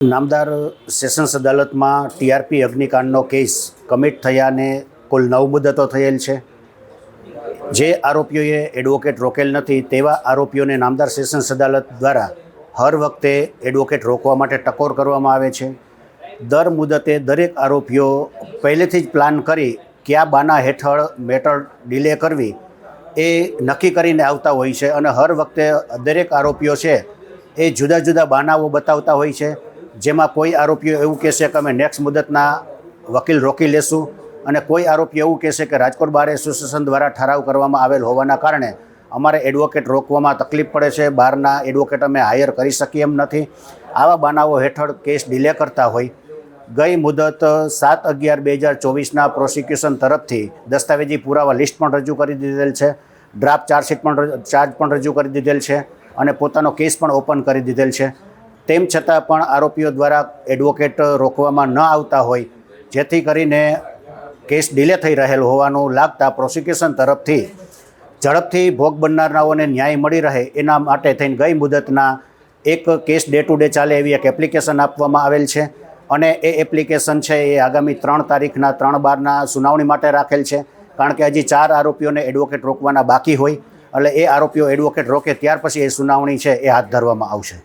નામદાર સેશન્સ અદાલતમાં ટીઆરપી અગ્નિકાંડનો કેસ કમિટ થયાને કુલ નવ મુદતો થયેલ છે. જે આરોપીઓએ એડવોકેટ રોકેલ નથી તેવા આરોપીઓને નામદાર સેશન્સ અદાલત દ્વારા હર વખતે એડવોકેટ રોકવા માટે ટકોર કરવામાં આવે છે. દર મુદતે દરેક આરોપીઓ પહેલેથી જ પ્લાન કરી કયા બાના હેઠળ મેટર ડિલે કરવી એ નક્કી કરીને આવતા હોય છે અને હર વખતે દરેક આરોપીઓ છે એ જુદા જુદા બાનાઓ બતાવતા હોય છે. જેમાં કોઈ આરોપીઓ એવું કહેશે કે અમે નેક્સ્ટ મુદતના વકીલ રોકી લેશું અને કોઈ આરોપી એવું કહેશે કે રાજકોટ બાર એસોસિએશન દ્વારા ઠરાવ કરવામાં આવેલ હોવાના કારણે અમારે એડવોકેટ રોકવામાં તકલીફ પડે છે. બહારના એડવોકેટ અમે હાયર કરી શકીએ એમ નથી. આવા બનાવો હેઠળ કેસ ડિલે કરતા હોય. ગઈ મુદત સાત અગિયાર બે હજાર ચોવીસના પ્રોસિક્યુશન તરફથી દસ્તાવેજી પુરાવા લિસ્ટ પણ રજૂ કરી દીધેલ છે. ડ્રાફ્ટ ચાર્જશીટ પણ ચાર્જ પણ રજૂ કરી દીધેલ છે અને પોતાનો કેસ પણ ઓપન કરી દીધેલ છે. તેમ છતાં પણ આરોપીઓ દ્વારા એડવોકેટ રોકવામાં ન આવતા હોય, જેથી કરીને કેસ ડિલે થઈ રહેલ હોવાનું લાગતા પ્રોસિક્યુશન તરફથી ઝડપથી ભોગ બનનારાઓને ન્યાય મળી રહે એના માટે થઈને ગઈ મુદતના એક કેસ ડે ટુ ડે ચાલે એવી એક એપ્લિકેશન આપવામાં આવેલ છે અને એ એપ્લિકેશન છે એ આગામી ત્રણ તારીખના ત્રણ બારના સુનાવણી માટે રાખેલ છે, કારણ કે હજી ચાર આરોપીઓને એડવોકેટ રોકવાના બાકી હોય, એટલે એ આરોપીઓ એડવોકેટ રોકે ત્યાર પછી એ સુનાવણી છે એ હાથ ધરવામાં આવશે.